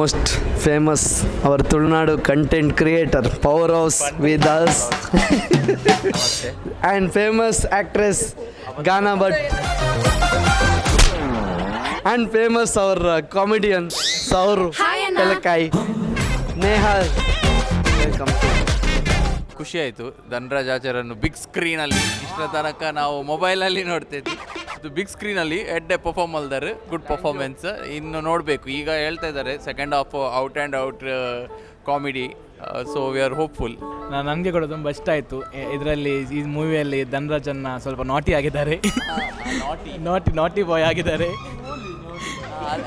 Most famous our Tulunadu content creator power house with us and famous actress Gana Bhat and famous ಅವರ comedian ಸೌರು ಕೆಲಕಾಯಿ ನೇಹಾಲ್ ಖುಷಿಯಾಯಿತು Dhanraj ಆಚಾರನ್ನು big ಸ್ಕ್ರೀನಲ್ಲಿ ಇಷ್ಟರ ತನಕ ನಾವು ಮೊಬೈಲಲ್ಲಿ ನೋಡ್ತಿದ್ವಿ. ಇದು ಬಿಗ್ ಸ್ಕ್ರೀನಲ್ಲಿ ಎಡ್ಡೆ ಪರ್ಫಾರ್ಮ್ ಅಲ್ದಾರೆ ಗುಡ್ ಪರ್ಫಾರ್ಮೆನ್ಸ್ ಇನ್ನು ನೋಡಬೇಕು. ಈಗ ಹೇಳ್ತಾ ಇದ್ದಾರೆ second half out and out comedy so we are hopeful ನನಗೆ ಕೂಡ ತುಂಬ ಇಷ್ಟ ಆಯಿತು. ಇದರಲ್ಲಿ ಈ ಮೂವಿಯಲ್ಲಿ ಧನರಾಜನ್ನ ಸ್ವಲ್ಪ ನಾಟಿ ಆಗಿದ್ದಾರೆ. ನಾಟಿ ನಾಟಿ ಬಾಯ್ ಆಗಿದ್ದಾರೆ.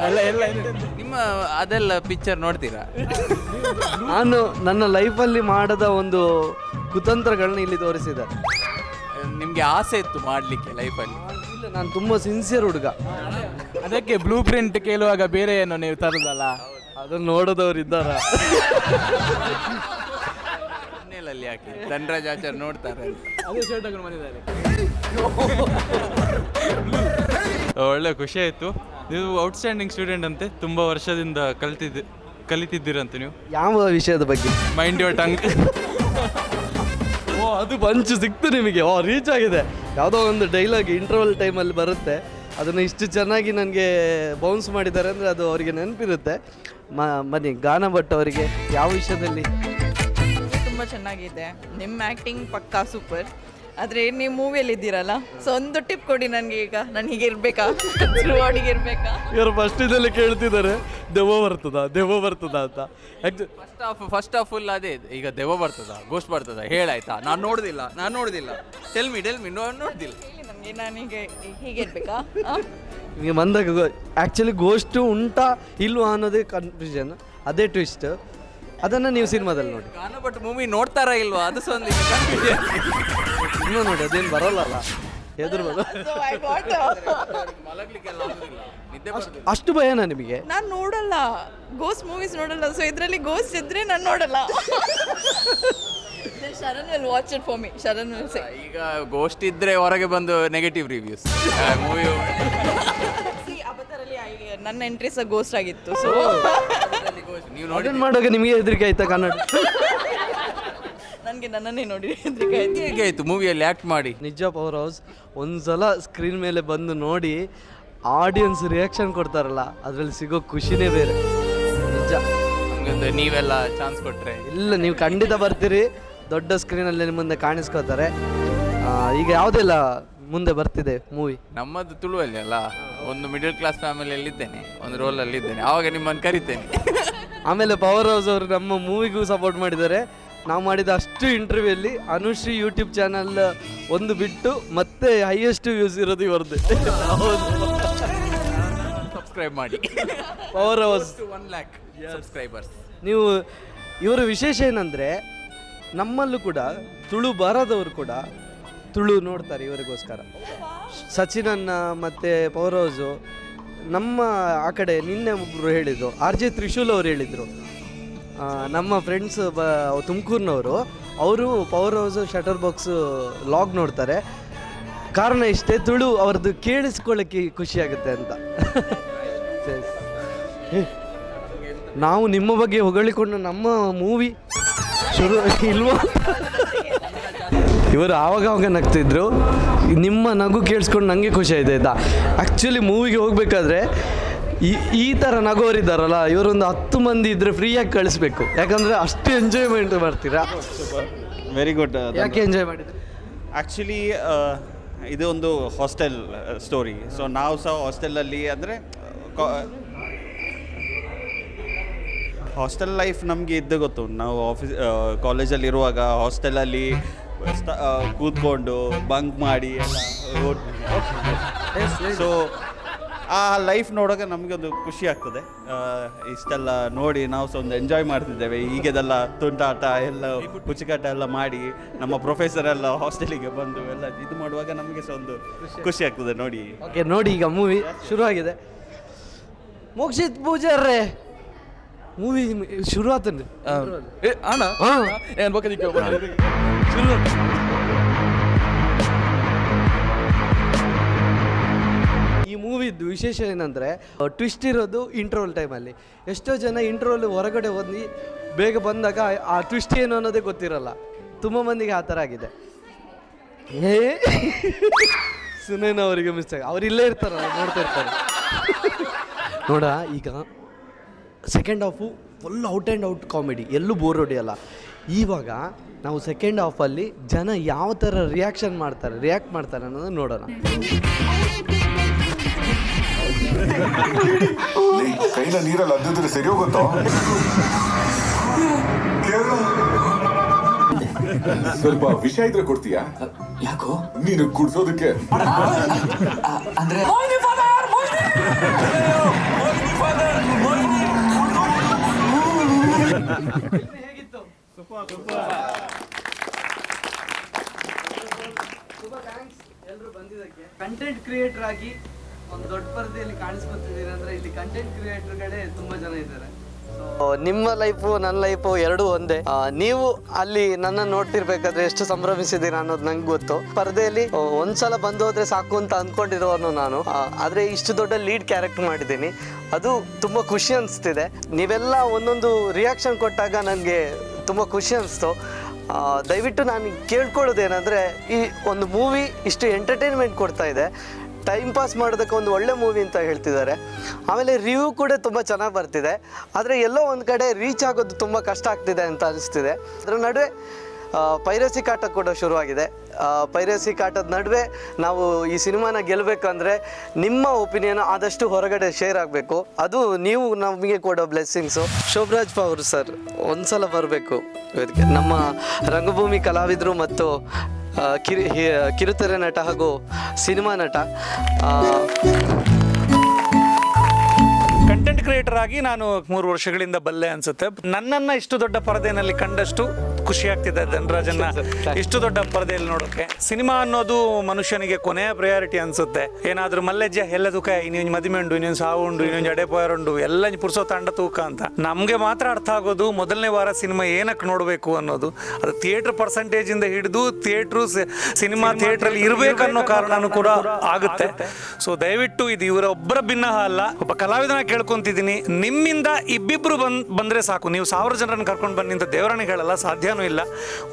ಅಲ್ಲ ಎಲ್ಲ ನಿಮ್ಮ ಅದೆಲ್ಲ ಪಿಕ್ಚರ್ ನೋಡ್ತೀರಾ? ನಾನು ನನ್ನ ಲೈಫಲ್ಲಿ ಮಾಡದ ಒಂದು ಕುತಂತ್ರಗಳನ್ನ ಇಲ್ಲಿ ತೋರಿಸಿದ್ದಾರೆ ನಿಮಗೆ ಆಸೆ ಇತ್ತು ಮಾಡಲಿಕ್ಕೆ ಲೈಫಲ್ಲಿ ಇಲ್ಲ ನಾನು ತುಂಬ ಸಿನ್ಸಿಯರ್ ಹುಡುಗ. ಅದಕ್ಕೆ ಬ್ಲೂ ಪ್ರಿಂಟ್ ಕೇಳುವಾಗ ಬೇರೆ ಏನೋ ನೀವು ತರುದಲ್ಲ? ಅದನ್ನು ನೋಡೋದವ್ರು ಇದ್ದಾರ. ಮನೇಲಲ್ಲಿ ಯಾಕೆ? ಧನರಾಜ್ ಆಚಾರ್ಯ ನೋಡ್ತಾರೆ ಅಂತ. ಅದೇ ಶರ್ಟ್ ಹಾಕೊಂಡು ಬಂದಿದ್ದಾರೆ. ಒಳ್ಳೆ ಖುಷಿ ಆಯ್ತು. ನೀವು ಔಟ್ಸ್ಟ್ಯಾಂಡಿಂಗ್ ಸ್ಟೂಡೆಂಟ್ ಅಂತೆ ತುಂಬ ವರ್ಷದಿಂದ ಕಲ್ತಿದ್ದು ಕಲಿತಿದ್ದೀರಂತೆ ನೀವು. ಯಾವ ವಿಷಯದ ಬಗ್ಗೆ? ಮೈಂಡ್ ಯೋರ್ ಟಂಗ್ ಓ ಅದು ಬಂಚು ಸಿಕ್ತು ನಿಮಗೆ. ಓ ರೀಚ್ ಆಗಿದೆ. ಯಾವುದೋ ಒಂದು ಡೈಲಾಗ್ ಇಂಟರ್ವಲ್ ಟೈಮಲ್ಲಿ ಬರುತ್ತೆ. ಅದನ್ನು ಇಷ್ಟು ಚೆನ್ನಾಗಿ ನನಗೆ ಬೌನ್ಸ್ ಮಾಡಿದ್ದಾರೆ ಅಂದರೆ ಅದು ಅವರಿಗೆ ನೆನಪಿರುತ್ತೆ. ಮ, ಬನ್ನಿ, ಗಾನ ಭಟ್ ಅವರಿಗೆ ಯಾವ ವಿಷಯದಲ್ಲಿ? ತುಂಬ ಚೆನ್ನಾಗಿದೆ. ನಿಮ್ಮ ಆ್ಯಕ್ಟಿಂಗ್ ಪಕ್ಕಾ ಸೂಪರ್ ಆದರೆ ನೀವು ಮೂವಿಯಲ್ಲಿ ಇದ್ದೀರಲ್ಲ? ಸೊ ಒಂದು ಟಿಪ್ ಕೊಡಿ ನನಗೆ ಈಗ. ನಾನು ಹೀಗೆ ಇರಬೇಕಾ? ಹೀಗೆ ಇರಬೇಕಾ? ಇವರು ಫಸ್ಟ್ ಇದರಲ್ಲಿ ಕೇಳ್ತಿದ್ದಾರೆ ದೆವ್ವ ಬರ್ತದ ದೆವ್ವ ಬರ್ತದ ಅಂತ. First of first half full ಅದೇ ಈಗ ದೆವ್ವ ಬರ್ತದ ಗೋಸ್ಟ್ ಬರ್ತದ ಹೇಳಾಯ್ತಾ? ನಾನು ನೋಡುದಿಲ್ಲ ನಾನು ನೋಡುದಿಲ್ಲ. Tell me tell me ನೋಡುದಿಲ್ಲ. ಹೇಳಿ ನನಗೆ ನಾನು ಹೀಗೆ ಹೀಗೆ ಇರಬೇಕಾ? ನಿಮಗೆ ಬಂದಾಗ ಆ್ಯಕ್ಚುಲಿ ಗೋಷ್ಟು ಉಂಟಾ ಇಲ್ವಾ ಅನ್ನೋದೇ ಕನ್ಫ್ಯೂಷನ್ ಅದೇ ಟ್ವಿಸ್ಟ್ ಅದನ್ನು ನೀವು ಸಿನಿಮಾದಲ್ಲಿ ನೋಡಿ. ಗಾನ ಬಟ್ ಮೂವಿ ನೋಡ್ತಾರಾ ಇಲ್ವಾ? ಅದು ಸಹ ಒಂದು ಸಿನಿಮಾ ನೋಡಿ ಅದೇನು ಬರೋಲ್ಲಲ್ಲ. ಎದುರು ಬರೋ ಆಗುದಿಲ್ಲ. ನಿದ್ದೆ ಬರ್ತದೆ. ಅಷ್ಟು ಭಯನಾ ನಿಮಗೆ? ನಾನು ನೋಡಲ್ಲ. ಗೋಸ್ಟ್ ಮೂವೀಸ್ ನೋಡಲ್ಲ. ಸೊ ಇದರಲ್ಲಿ ಗೋಸ್ಟ್ ಇದ್ರೆ ನಾನು ನೋಡಲ್ಲ. Sharan will watch it for me Sharan will say ಈಗ ಗೋಸ್ಟ್ ಇದ್ರೆ ಹೊರಗೆ ಬಂದು ನೆಗೆಟಿವ್ ರಿವ್ಯೂಸ್ ಮೂವಿ ನನ್ನ ಎಂಟ್ರಿ ಸಹ ಗೋಸ್ಟ್ ಆಗಿತ್ತು. ಸೊ ನೀವು ನೋಡಿ ಅದನ್ನು ಮಾಡುವಾಗ ನಿಮಗೆ ಹೆದರಿಕೆ ಆಯ್ತಾ ಕನ್ನಡ? ನನಗೆ ನನ್ನನ್ನೇ ನೋಡಿ ಹೆದ್ರಿಕೆ ಆಯ್ತು ಹೇಗೆ ಆಯ್ತು ಮೂವಿಯಲ್ಲಿ ಆಕ್ಟ್ ಮಾಡಿ? ನಿಜ ಪವರ್ ಹೌಸ್ ಒಂದ್ಸಲ ಸ್ಕ್ರೀನ್ ಮೇಲೆ ಬಂದು ನೋಡಿ ಆಡಿಯನ್ಸ್ ರಿಯಾಕ್ಷನ್ ಕೊಡ್ತಾರಲ್ಲ ಅದರಲ್ಲಿ ಸಿಗೋ ಖುಷಿನೇ ಬೇರೆ. ನಿಜ. ಹಂಗಂದ್ರೆ ನೀವೆಲ್ಲ ಚಾನ್ಸ್ ಕೊಟ್ರೆ? ಇಲ್ಲ ನೀವು ಖಂಡಿತ ಬರ್ತೀರಿ. ದೊಡ್ಡ ಸ್ಕ್ರೀನಲ್ಲಿ ನಿಮ್ಮ ಮುಂದೆ ಕಾಣಿಸ್ಕೋತಾರೆ. ಆ, ಈಗ ಯಾವುದೆಲ್ಲ ಮುಂದೆ ಬರ್ತಿದೆ ಮೂವಿ ನಮ್ಮದು ತುಳುವಲ್ಲಿ ಅಲ್ಲ ಒಂದು ಮಿಡಲ್ ಕ್ಲಾಸ್ ಫ್ಯಾಮಿಲಿಯಲ್ಲಿ ಇದ್ದೇನೆ ಒಂದು ರೋಲಲ್ಲಿ ಇದ್ದೇನೆ ಆವಾಗ ನಿಮ್ಮನ್ನು ಕರಿತೇನೆ. ಆಮೇಲೆ ಪವರ್ ಹೌಸ್ ಅವರು ನಮ್ಮ ಮೂವಿಗೂ ಸಪೋರ್ಟ್ ಮಾಡಿದ್ದಾರೆ. ನಾವು ಮಾಡಿದ ಅಷ್ಟು ಇಂಟರ್ವ್ಯೂಲ್ಲಿ ಅನುಶ್ರೀ ಯೂಟ್ಯೂಬ್ ಚಾನಲ್ ಒಂದು ಬಿಟ್ಟು ಮತ್ತೆ ಹೈಯೆಸ್ಟ್ ವ್ಯೂಸ್ ಇರೋದು ಇವರದ್ದು. ಸಬ್ಸ್ಕ್ರೈಬ್ ಮಾಡಿ. Power house one lakh subscribers ನೀವು ಇವರ ವಿಶೇಷ ಏನಂದರೆ ನಮ್ಮಲ್ಲೂ ಕೂಡ ತುಳು ಬರದವರು ಕೂಡ ತುಳು ನೋಡ್ತಾರೆ ಇವರಿಗೋಸ್ಕರ. ಸಚಿನನ್ನ ಮತ್ತು ಪವರ್ ಹೌಸು ನಮ್ಮ ಆ ಕಡೆ ನಿನ್ನೆ ಒಬ್ಬರು ಹೇಳಿದರು ಆರ್ ಜೆ ತ್ರಿಶೂಲ್ ಅವರು ಹೇಳಿದರು. ನಮ್ಮ ಫ್ರೆಂಡ್ಸ್ ಬ, ತುಮಕೂರಿನವರು, ಅವರು power house shutter box log ನೋಡ್ತಾರೆ. ಕಾರಣ ಇಷ್ಟೇ, ತುಳು ಅವ್ರದ್ದು ಕೇಳಿಸ್ಕೊಳ್ಳೋಕ್ಕೆ ಖುಷಿಯಾಗುತ್ತೆ ಅಂತ. ನಾವು ನಿಮ್ಮ ಬಗ್ಗೆ ಹೊಗಳಿಕೊಂಡು ನಮ್ಮ ಮೂವಿ ಶುರು ಇಲ್ವಾ? ಇವರು ಆವಾಗ ನಗ್ತಿದ್ರು. ನಿಮ್ಮ ನಗು ಕೇಳಿಸ್ಕೊಂಡು ನನಗೆ ಖುಷಿ ಆಯ್ತು ಆಯ್ತಾ? ಆ್ಯಕ್ಚುಲಿ ಮೂವಿಗೆ ಹೋಗಬೇಕಾದ್ರೆ ಈ ಈ ಥರ ನಗೋರಿದ್ದಾರಲ್ಲ ಇವರೊಂದು ಹತ್ತು ಮಂದಿ ಇದ್ದರೆ ಫ್ರೀಯಾಗಿ ಕಳಿಸ್ಬೇಕು. ಯಾಕಂದರೆ ಅಷ್ಟು ಎಂಜಾಯ್ಮೆಂಟ್ ಮಾಡ್ತೀರಾ? ವೆರಿ ಗುಡ್ ಯಾಕೆ ಎಂಜಾಯ್ ಮಾಡಿದ್ರಿ ಆ್ಯಕ್ಚುಲಿ ಇದು ಒಂದು ಹಾಸ್ಟೆಲ್ ಸ್ಟೋರಿ ಸೊ ನಾವು ಸಹ ಹಾಸ್ಟೆಲಲ್ಲಿ ಅಂದರೆ ಹಾಸ್ಟೆಲ್ ಲೈಫ್ ನಮಗೆ ಇದ್ದು ಗೊತ್ತು. ನಾವು ಆಫೀಸ್ ಕಾಲೇಜಲ್ಲಿ ಇರುವಾಗ ಹಾಸ್ಟೆಲಲ್ಲಿ ಕೂತ್ಕೊಂಡು ಬಂಕ್ ಮಾಡಿ ಎಲ್ಲ. ಸೊ ಆ ಲೈಫ್ ನೋಡೋಕೆ ನಮಗೆ ಒಂದು ಖುಷಿ ಆಗ್ತದೆ. ಇಷ್ಟೆಲ್ಲ ನೋಡಿ ನಾವು ಸಹ ಒಂದು ಎಂಜಾಯ್ ಮಾಡ್ತಿದ್ದೇವೆ. ಹೀಗೆದೆಲ್ಲ ತುಂಟಾಟ ಎಲ್ಲ ಕುಚಿಕಾಟ ಎಲ್ಲ ಮಾಡಿ ನಮ್ಮ ಪ್ರೊಫೆಸರ್ ಎಲ್ಲ ಹಾಸ್ಟೆಲಿಗೆ ಬಂದು ಎಲ್ಲ ಇದು ಮಾಡುವಾಗ ನಮಗೆ ಸಹ ಒಂದು ಖುಷಿ ಆಗ್ತದೆ ನೋಡಿ. ಓಕೆ ನೋಡಿ ಈಗ ಮೂವಿ ಶುರುವಾಗಿದೆ. ಮೋಕ್ಷಿತ್ ಪೂಜಾರ್ರೆ ಮೂವಿ ಶುರು ಆತನ್ರಿ ಅಣ್ಣ? ಏನು ಬೇಕಾದಿಕ್ಕೆ ಈ ವಿಶೇಷ ಏನಂದರೆ ಟ್ವಿಸ್ಟ್ ಇರೋದು ಇಂಟ್ರೋಲ್ ಟೈಮಲ್ಲಿ ಎಷ್ಟೋ ಜನ ಇಂಟ್ರೋಲ್ ಹೊರಗಡೆ ಹೋಗಿ ಬೇಗ ಬಂದಾಗ ಆ ಟ್ವಿಸ್ಟ್ ಏನು ಅನ್ನೋದೇ ಗೊತ್ತಿರಲ್ಲ. ತುಂಬ ಮಂದಿಗೆ ಆ ಥರ ಆಗಿದೆ. ಏ? ಸುನೇನ ಅವರಿಗೆ ಮಿಸ್ ಆಗಿ ಅವ್ರು ಇಲ್ಲೇ ಇರ್ತಾರಲ್ಲ ನೋಡ್ತಾ ಇರ್ತಾರೆ. ನೋಡ, ಈಗ second half full out and out comedy ಎಲ್ಲೂ ಬೋರ್ ಹೊಡೆಯಲ್ಲ ಇವಾಗ ನಾವು ಸೆಕೆಂಡ್ ಹಾಫಲ್ಲಿ ಜನ ಯಾವ ಥರ ರಿಯಾಕ್ಷನ್ ಮಾಡ್ತಾರೆ ರಿಯಾಕ್ಟ್ ಮಾಡ್ತಾರೆ ಅನ್ನೋದನ್ನ ನೋಡೋಣ. ಕೈಲ ನೀರಲ್ಲಿ ಅದ್ದಿದ್ರೆ ಸರಿ ಹೋಗುತ್ತೋ? ಸ್ವಲ್ಪ ವಿಷ ಇದ್ರೆ ಕೊಡ್ತೀಯಾ? ಯಾಕೋ? ನೀನು ಕುಡ್ಸೋದಕ್ಕೆ. ಅಂದ್ರೆ ಎಲ್ಲರೂ ಬಂದಿದ್ದಕ್ಕೆ. ಕಂಟೆಂಟ್ ಕ್ರಿಯೇಟರ್ ಆಗಿ ಒಂದು ದೊಡ್ಡ ಪರದೆಯಲ್ಲಿ ಅಂದ್ರೆ ಇಲ್ಲಿ ಕಂಟೆಂಟ್ ತುಂಬಾ ಜನ ಇದ್ದಾರೆ. ನಿಮ್ಮ ಲೈಫು ನನ್ನ ಲೈಫು ಎರಡೂ ಒಂದೇ. ನೀವು ಅಲ್ಲಿ ನನ್ನ ನೋಡ್ತಿರ್ಬೇಕಾದ್ರೆ ಎಷ್ಟು ಸಂಭ್ರಮಿಸಿದೀರ ಅನ್ನೋದು ನಂಗೆ ಗೊತ್ತು. ಪರದೆಯಲ್ಲಿ ಆ, ಒಂದ್ಸಲ ಬಂದು ಹೋದ್ರೆ ಸಾಕು ಅಂತ ಅಂದ್ಕೊಂಡಿರೋನು ನಾನು. ಆದರೆ ಇಷ್ಟು ದೊಡ್ಡ ಲೀಡ್ ಕ್ಯಾರೆಕ್ಟರ್ ಮಾಡಿದ್ದೀನಿ. ಅದು ತುಂಬ ಖುಷಿ ಅನಿಸ್ತಿದೆ. ನೀವೆಲ್ಲ ಒಂದೊಂದು ರಿಯಾಕ್ಷನ್ ಕೊಟ್ಟಾಗ ನನಗೆ ತುಂಬ ಖುಷಿ ಅನಿಸ್ತು. ದಯವಿಟ್ಟು ನಾನು ಕೇಳ್ಕೊಳ್ಳೋದೇನೆಂದರೆ ಈ ಒಂದು ಮೂವಿ ಇಷ್ಟು ಎಂಟರ್ಟೈನ್ಮೆಂಟ್ ಕೊಡ್ತಾ ಇದೆ. ಟೈಮ್ ಪಾಸ್ ಮಾಡೋದಕ್ಕೆ ಒಂದು ಒಳ್ಳೆ ಮೂವಿ ಅಂತ ಹೇಳ್ತಿದ್ದಾರೆ. ಆಮೇಲೆ ರಿವ್ಯೂ ಕೂಡ ತುಂಬ ಚೆನ್ನಾಗಿ ಬರ್ತಿದೆ. ಆದರೆ ಎಲ್ಲೋ ಒಂದು ಕಡೆ ರೀಚ್ ಆಗೋದು ತುಂಬ ಕಷ್ಟ ಆಗ್ತಿದೆ ಅಂತ ಅನಿಸ್ತಿದೆ. ಅದರ ನಡುವೆ ಪೈರಸಿ ಕಾಟ ಕೂಡ ಶುರುವಾಗಿದೆ. ಪೈರಸಿ ಕಾಟದ ನಡುವೆ ನಾವು ಈ ಸಿನಿಮಾನ ಗೆಲ್ಲಬೇಕಂದ್ರೆ ನಿಮ್ಮ ಒಪಿನಿಯನ್ ಆದಷ್ಟು ಹೊರಗಡೆ ಶೇರ್ ಆಗಬೇಕು. ಅದು ನೀವು ನಮಗೆ ಕೊಡೋ ಬ್ಲೆಸ್ಸಿಂಗ್ಸು ಶೋಭರಾಜ್ ಅವರು ಸರ್, ಒಂದ್ಸಲ ಬರಬೇಕು. ಇದಕ್ಕೆ ನಮ್ಮ ರಂಗಭೂಮಿ ಕಲಾವಿದರು ಮತ್ತು ಕಿರು ಕಿರುತೆರೆ ನಟ ಹಾಗೂ ಸಿನಿಮಾ ನಟ ಕಂಟೆಂಟ್ ಕ್ರಿಯೇಟರ್ ಆಗಿ ನಾನು ಮೂರು ವರ್ಷಗಳಿಂದ ಬಲ್ಲೆ ಅನ್ಸುತ್ತೆ. ನನ್ನನ್ನ ಇಷ್ಟು ದೊಡ್ಡ ಪರದೆಯಲ್ಲಿ ಕಂಡಷ್ಟು ಖುಷಿ ಆಗ್ತಿದೆ ಧನರಾಜನ್ನ. ಇಷ್ಟು ದೊಡ್ಡ ಪರದೆಯಲ್ಲಿ ನೋಡೋಕೆ. ಸಿನಿಮಾ ಅನ್ನೋದು ಮನುಷ್ಯನಿಗೆ ಕೊನೆಯ ಪ್ರಯಾರಿಟಿ ಅನ್ಸುತ್ತೆ. ಏನಾದ್ರೂ ಮಲ್ಲೆಜ್ಜ ಎಲ್ಲದಕ್ಕ ಇನ್ನೊಂದು ಮದುವೆ ಉಂಡು ಇನ್ನೊಂದು ಸಾವು ಉಂಡು ಇನ್ನೊಂದು ಜಡೆ ಉಂಡು ಎಲ್ಲ ಪುರ್ಸೋ ತಂಡ ತೂಕ ಅಂತ. ನಮಗೆ ಮಾತ್ರ ಅರ್ಥ ಆಗೋದು ಮೊದಲನೇ ವಾರ ಸಿನಿಮಾ ಏನಕ್ಕೆ ನೋಡಬೇಕು ಅನ್ನೋದು. ಅದು ಥಿಯೇಟರ್ ಪರ್ಸೆಂಟೇಜ್ ಇಂದ ಹಿಡಿದು ಥಿಯೇಟ್ರು ಸಿನಿಮಾ ಥಿಯೇಟ್ರಲ್ಲಿ ಇರಬೇಕನ್ನೋ ಕಾರಣನೂ ಕೂಡ ಆಗುತ್ತೆ. ಸೊ ದಯವಿಟ್ಟು ಇದು ಇವರ ಒಬ್ಬರ ಭಿನ್ನ ಅಲ್ಲ. ಒಬ್ಬ ಕಲಾವಿದನ ನಿಮ್ಮಿಂದ ಇಬ್ಬಿಬ್ಬರು ಬಂದ್ ಬಂದರೆ ಸಾಕು. ನೀವು ಸಾವಿರ ಜನರನ್ನು ಕರ್ಕೊಂಡು ಬನ್ನಿ ಅಂತ ದೇವರನ್ನ ಹೇಳಲ್ಲ ಸಾಧ್ಯನೂ ಇಲ್ಲ.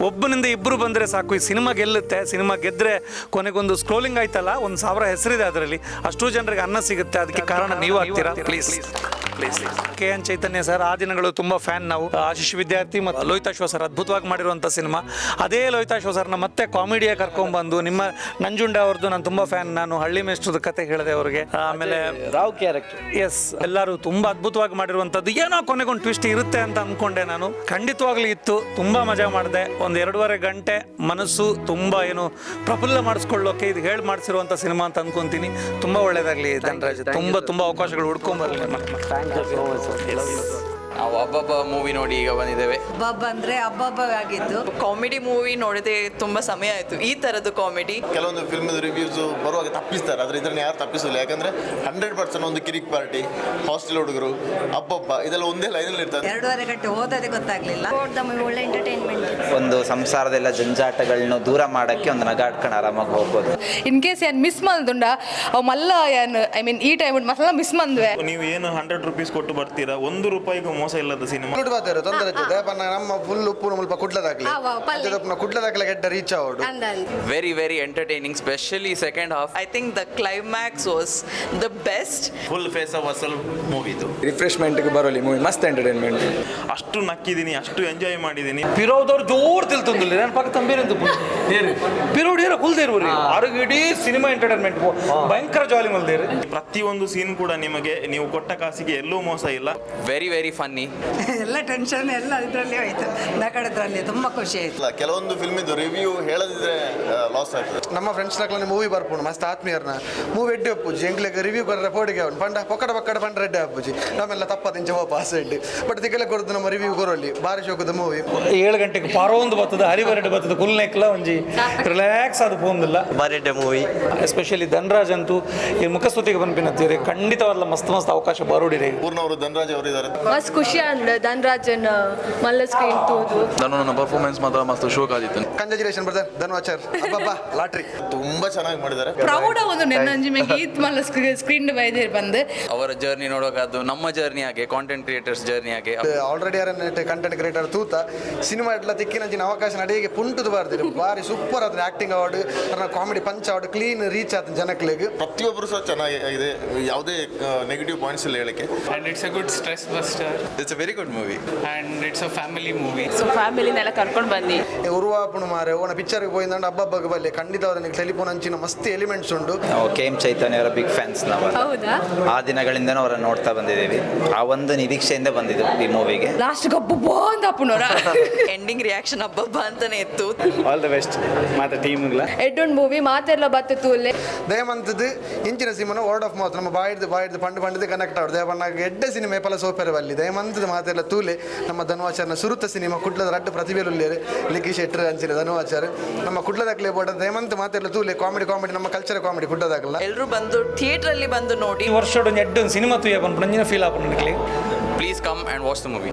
ಒಬ್ಬನಿಂದ ಇಬ್ಬರು ಬಂದರೆ ಸಾಕು. ಈ ಸಿನಿಮಾ ಗೆಲ್ಲುತ್ತೆ ಸಿನಿಮಾ ಗೆದ್ದರೆ ಕೊನೆಗೊಂದು ಸ್ಕ್ರೋಲಿಂಗ್ ಆಯ್ತಲ್ಲ ಒಂದು ಸಾವಿರ ಹೆಸರಿದೆ ಅದರಲ್ಲಿ. ಅಷ್ಟು ಜನರಿಗೆ ಅನ್ನ ಸಿಗುತ್ತೆ. ಅದಕ್ಕೆ ಕಾರಣ ನೀವು ಆಗ್ತೀರಾ? Please please K N Chaitanya sir ಆ ದಿನಗಳು ತುಂಬಾ ಫ್ಯಾನ್ ನಾವು. ಆಶಿಷ್ ವಿದ್ಯಾರ್ಥಿ ಮತ್ತು ಲೋಹಿತಾಶ್ವ ಸರ್ ಅದ್ಭುತವಾಗಿ ಮಾಡಿರುವಂಥ ಸಿನಿಮಾ. ಅದೇ ಲೋಹಿತಾಶ್ವ ಸರ್ನ ಮತ್ತೆ ಕಾಮಿಡಿಯ ಕರ್ಕೊಂಡ್ಬಂದು ನಿಮ್ಮ ನಂಜುಂಡ ಅವ್ರದ್ದು ನಾನು ತುಂಬಾ ಫ್ಯಾನ್ ನಾನು ಹಳ್ಳಿ ಮೇಷ್ಟ್ರದ ಕತೆ ಹೇಳಿದೆ ಅವರಿಗೆ. ಆಮೇಲೆ ರಾವ್ ಕ್ಯಾರೆಕ್ಟರ್ ಎಸ್ ಎಲ್ಲರೂ ತುಂಬಾ ಅದ್ಭುತವಾಗಿ ಮಾಡಿರುವಂಥದ್ದು. ಏನೋ ಕೊನೆಗೊಂದು ಟ್ವಿಸ್ಟ್ ಇರುತ್ತೆ ಅಂತ ಅನ್ಕೊಂಡೆ ನಾನು. ಖಂಡಿತವಾಗ್ಲೂ ಇತ್ತು. ತುಂಬಾ ಮಜಾ ಮಾಡಿದೆ. ಒಂದು ಎರಡೂವರೆ ಗಂಟೆ ಮನಸ್ಸು ತುಂಬಾ ಏನು ಪ್ರಫುಲ್ಲ ಮಾಡಿಸ್ಕೊಳ್ಳೋಕೆ ಇದು ಹೇಳಿ ಮಾಡಿಸಿರುವಂಥ ಸಿನಿಮಾ ಅಂತ ಅನ್ಕೊಂತೀನಿ. ತುಂಬಾ ಒಳ್ಳೇದಾಗ್ಲಿ ಧನರಾಜ್. ತುಂಬಾ ತುಂಬಾ ಅವಕಾಶಗಳು ಹುಡ್ಕೊಂಬರ್ಲಿ thank you so much sir ನಾವು ಹಬ್ಬಬ್ಬ ಮೂವಿ ನೋಡಿ ಈಗ ಬಂದಿದ್ದೇವೆ. ಹಬ್ಬ ಅಂದ್ರೆ ಹಬ್ಬ ಆಗಿದ್ದು. ಕಾಮಿಡಿ ಮೂವಿ ನೋಡದೆ ತುಂಬಾ ಸಮಯ ಆಯ್ತು. ಈ ತರದ್ದು ಕಾಮಿಡಿ ಕೆಲವೊಂದು ಫಿಲ್ಮ್ ರಿವ್ಯೂಸ್ ಬರುವಾಗ ತಪ್ಪಿಸ್ತಾರೆ. ಆದರೆ ಇದ್ರಲ್ಲಿ ಯಾರು ತಪ್ಪಿಸಲ್ಲ ಯಾಕಂದ್ರೆ ಹಂಡ್ರೆಡ್ ಪರ್ಸೆಂಟ್ ಒಂದು ಕಿರಿಕ್ ಪಾರ್ಟಿ ಹಾಸ್ಟೆಲ್ ಹುಡುಗರು ಹಬ್ಬಬ್ಬ ಇದೆಲ್ಲ ಒಂದೇ ಲೈನಲ್ಲಿ ಇರ್ತದೆ. ಎರಡೂವರೆ ಗಂಟೆ ಹೋದದೇ ಗೊತ್ತಾಗ್ಲಿಲ್ಲ. ಒಳ್ಳೆ ಎಂಟರ್ಟೈನ್ಮೆಂಟ್ ಒಂದು ಸಂಸಾರದೆಲ್ಲ ಜಂಜಾಟಗಳನ್ನ ದೂರ ಮಾಡಕ್ಕೆ ಒಂದು ನಗಾಡ್ಕೊಂಡು ಆರಾಮಾಗಿ ಹೋಗ್ಬೋದು. ಇನ್ ಕೇಸ್ ಏನ್ ಮಿಸ್ ಮಾಡ್ದುಂಡ ಅವ್ ಮಲ್ಲ ಏನು ಐ ಮೀನ್ ಈ ಟೈಮ್ ಮಲ್ಲ ಮಿಸ್ ಮಂದ್ವೆ ನೀವು ಏನು ಹಂಡ್ರೆಡ್ ರುಪೀಸ್ ಕೊಟ್ಟು ಬರ್ತೀರಾ? ಒಂದು ರೂಪಾಯಿಗೂ ಮೋಸ ಇಲ್ಲದ ಸಿನಿಮಾ. ಬಾತಾರೆ ತೊಂದರೆ ಜೊತೆ ಪನ್ನ ನಮ್ಮ ಫುಲ್ ಉಪ್ಪು ಮುಲ್ಪ ಕುಡ್ಲದಾಗ್ಲಿ. ಕುಡ್ಲದಾಗ್ಲ ಗೆಡ್ಡ reach ಆವಡು very very entertaining specially second half I think the climax was the best full face of ಅಸಲ್ movie ಇದು. ರಿಫ್ರೆಶ್ಮೆಂಟ್ಗೆ ಬರೋಲಿ ಮೂವಿ ಮಸ್ತ್ ಎಂಟರ್ಟೈನ್ಮೆಂಟ್ ಅಷ್ಟು ನಕ್ಕಿದ್ದೀನಿ ಅಷ್ಟು ಎಂಜಾಯ್ ಮಾಡಿದ್ದೀನಿ. ಪಿರೋದವ್ರು ಜೋರ್ ತಿಳ್ತಂದಿಲ್ಲ. ನನ್ನ ಪಕ್ಕ ತಂಬೇರೆ ಪಿರೋಡ್ ಏರ ಕುಲ್ದೇರು ಅವ್ರಿಗೆ ಇಡೀ ಸಿನಿಮಾ ಎಂಟರ್ಟೈನ್ಮೆಂಟ್ ಭಯಂಕರ ಜಾಲಿ ಮಲ್ದೇರು ಪ್ರತಿಯೊಂದು ಸೀನ್ ಕೂಡ ನಿಮಗೆ ನೀವು ಕೊಟ್ಟ ಕಾಸಿಗೆ ಎಲ್ಲೂ ಮೋಸ ಇಲ್ಲ. ವೆರಿ ವೆರಿ ಫನ್ನಿ ಎಲ್ಲ ಟೆನ್ಷನ್ ಎಲ್ಲ ಇದರಲ್ಲಿ ಹೋಯ್ತು. ನಕಡದ್ರಲ್ಲಿ ತುಂಬಾ ಖುಷಿ ಆಯ್ತು. ಕೆಲವೊಂದು ಫಿಲ್ಮ್ ಇದು ರಿವ್ಯೂ ಹೇಳದಿದ್ರೆ ಲಾಸ್ ಆಗ್ತದೆ. ನಮ್ಮ ಫ್ರೆಂಡ್ಸ್ ನಕ್ಲ ಮೂವಿ ಬರ್ಪುಂಡು ಮಸ್ತ್ ಆತ್ಮೀಯರ್ನ ಮೂವಿ ಎಡ್ಡೆ ಅಪ್ಪುಜಿ ಎಂಗ್ಲೆಗ್ ರಿವ್ಯೂ ಕೊರ್ರೆ ಪೋಡಿಗೆ ಅವ್ನು. ಪಂಡ ಪೊಕ್ಕಡ ಪಕ್ಕಡ ಪಂಡ ರೆಡ್ಡೆ ಅಪ್ಪುಜಿ ನಮ್ಮೆಲ್ಲ ತಪ್ಪದಿಂಚ ಹೋಪ ಪಾಸ್ ಎಡ್ಡೆ ಬಟ್ ತಿಕ್ಕಲೆ ಕೊಡ್ದು ನಮ್ಮ ರಿವ್ಯೂ ಕೊರಲಿ ಬಾರಿ ಶೋಕದ ಮೂವಿ ಏಳು ಗಂಟೆಗೆ ಪಾರೊಂದು ಬರ್ತದೆ ಹರಿಬರಡು ಬರ್ತದೆ ಕುಲ್ನೆಕ್ಲ ಒಂಜಿ. ರಿಲ್ಯಾಕ್ಸ್ ಅದು ಪೋಂದಿಲ್ಲ ಎಡ್ಡೆ ಮೂವಿ ಎಸ್ಪೆಷಲಿ ಧನರಾಜ್ ಅಂತೂ ಈ ಮುಖಸ್ತುತಿಗೆ ಬಂದ್ಬಿನತ್ತೀರಿ ಖಂಡಿತವಲ್ಲ ಮಸ್ತ್ ಮಸ್ತ್ ಅವಕಾಶ ಬರೋಡಿರಿ ಪೂರ್ಣವರು ಧನರಾಜ್ ಅವರು ಇದ್ದಾರೆ ಮಸ್ತ್ ಖುಷಿ ಅಂದ್ರೆ ಧನರಾಜನ್ ಮಲ್ಲ ಸ್ಕ್ರೀನ್ ತೋದು. ನಾನು ನನ್ನ ಪರ್ಫಾರ್ಮೆನ್ಸ್ ಮಾತ್ರ ಮಸ್ತ್ ಶೋಕ್ ಆಗಿತ್ತು ಕಂಗ್ರಾಚುಲೇಷನ್ ಬ್ರದರ್ ಧನ್ವಾಚರ್ ಅಬ್ಬಬ್ಬ ಬಾ ತುಂಬಾ ಚೆನ್ನಾಗಿ ಮಾಡಿದ್ದಾರೆ. ಪ್ರೌಢ ಒಂದು ನೆನ್ನಂಜಿ ಮೇಲೆ ಈತ್ ಮಲ್ಲ ಸ್ಕ್ರೀನ್ ಬೈದೇ ಬಂದೆ. ಅವರ ಜರ್ನಿ ನೋಡುವಾಗ ಅದು ನಮ್ಮ ಜರ್ನಿ ಆಗಿ ಕಾಂಟೆಂಟ್ ಕ್ರಿಯೇಟರ್ಸ್ ಜರ್ನಿ ಆಗಿ ಆಲ್ರೆಡಿ ಯಾರನ್ನ ಕಂಟೆಂಟ್ ಕ್ರಿಯೇಟರ್ ತೂತ ಸಿನಿಮಾ ಇಟ್ಲ ತಿಕ್ಕಿನಂಜಿನ ಅವಕಾಶ ನಡೆಗೆ ಪುಂಟುದು ಬಾರ್ದು ಬಾರಿ ಸೂಪರ್ ಆದ್ರೆ acting award comedy punch award clean reach ಆತ ಜನಕ್ಕೆ ಪ್ರತಿಯೊಬ್ಬರು ಸಹ ಚೆನ್ನಾಗಿ ಇದೆ. ಯಾವುದೇ ನೆಗೆಟಿವ್ ಪಾಯಿಂಟ್ಸ್ ಇಲ್ಲ ಹೇಳಕ್ಕೆ. And it's a good stress buster it's a very good movie and it's a family movie so ಫ್ಯಾಮಿಲಿನೆಲ್ಲ ಕರ್ಕೊಂಡು ಬನ್ನಿ. ಉರುವಾಪುಣ ಮಾರೆ ಓನ ಪಿಕ್ಚರ್ಗೆ ಹಬ್ಬ ಹಬ್ಬಬ್ಬಗೆ ಬಲ್ಲಿ ಖಂಡಿತ ಅವ್ರಿಗೆ ಟೆಲಿಫೋನ್ ಹಂಚಿನ ಮಸ್ತ್ ಎಲಿಮೆಂಟ್ಸ್ ಉಂಟು. ನಾವು ಕೆ ಎಂ ಚೈತನ್ಯ ಅವರ ಬಿಗ್ ಫ್ಯಾನ್ಸ್ ನಾವು ಹೌದಾ? ಆ ದಿನಗಳಿಂದನೂ ಅವರನ್ನು ನೋಡ್ತಾ ಬಂದಿದ್ದೀವಿ. ಆ ಒಂದು ನಿರೀಕ್ಷೆಯಿಂದ ಬಂದಿದ್ದು ಈ ಮೂವಿಗೆ ಲಾಸ್ಟ್ ಗಬ್ಬ ಅಂತ ಅಪ್ಪನೋರ ಎಂಡಿಂಗ್ ರಿಯಾಕ್ಷನ್ ಹಬ್ಬಬ್ಬ ಅಂತಾನೆ ಇತ್ತು. ಆಲ್ ದ ಬೆಸ್ಟ್ ಮಾತ್ರ ಟೀಮ್ಗಳ ಎಡ್ಡೊಂದು ಮೂವಿ ಮಾತೆಲ್ಲ ಬತ್ತು ಅಲ್ಲೇ ದಯಮಂತದ್ದು ಇಂಚಿನ ಸಿನಿಮಾನ ವರ್ಡ್ ಆಫ್ ಮೌತ್ ನಮ್ಮ ಬಾಯಿದ್ದು ಬಾಯಿದ್ದು ಪಂಡು ಪಂಡದ ಕನೆಕ್ಟ್ ಆವ್ದು ದಯಪಣ್ಣಾಗ ಎಡ್ಡೆ ಸಿನಿಮಾ ಪಲ ಸೋಪೆರ ಬಲ್ಲಿ ದಯಮಂತದ ಮಾತೆಲ್ಲ ತೂಲೆ ನಮ್ಮ ಧನುವಾಚಾರ್ನ ಸುರುತ ಸಿನಿಮಾ ಕುಟ್ಲದ ರಡ್ಡು ಪ್ರತಿಭೆಲುಲ್ಲೇರು ಲಿಖಿ ಶೆಟ್ಟರ್ ಅಂಚಿನ ಧನುವಾಚಾರ್ ನಮ್ಮ ಕುಡ್ಲದಾಗ್ಲೇ ಬೋಟ ದಯಮಂತ ಮಾತೆಲ್ಲ ತೂಲೆ ಕಾಮಿಡಿ ಕಾಮಿಡಿ ನಮ್ಮ ಕಲ್ಚರ್ ಕಾಮಿಡಿ ಕುಡ್ಲದಾಗಲ್ಲ ಎಲ್ಲರೂ ಬಂದು ಥಿಯೇಟರ್ ಅಲ್ಲಿ ಬಂದು ನೋಡಿ. ಈ ವರ್ಷ ಒಂದು ಸಿನಿಮಾ ತೂಯ ಬಂದು ಫೀಲ್ ಆಗ್ಬೋದು please come and watch the movie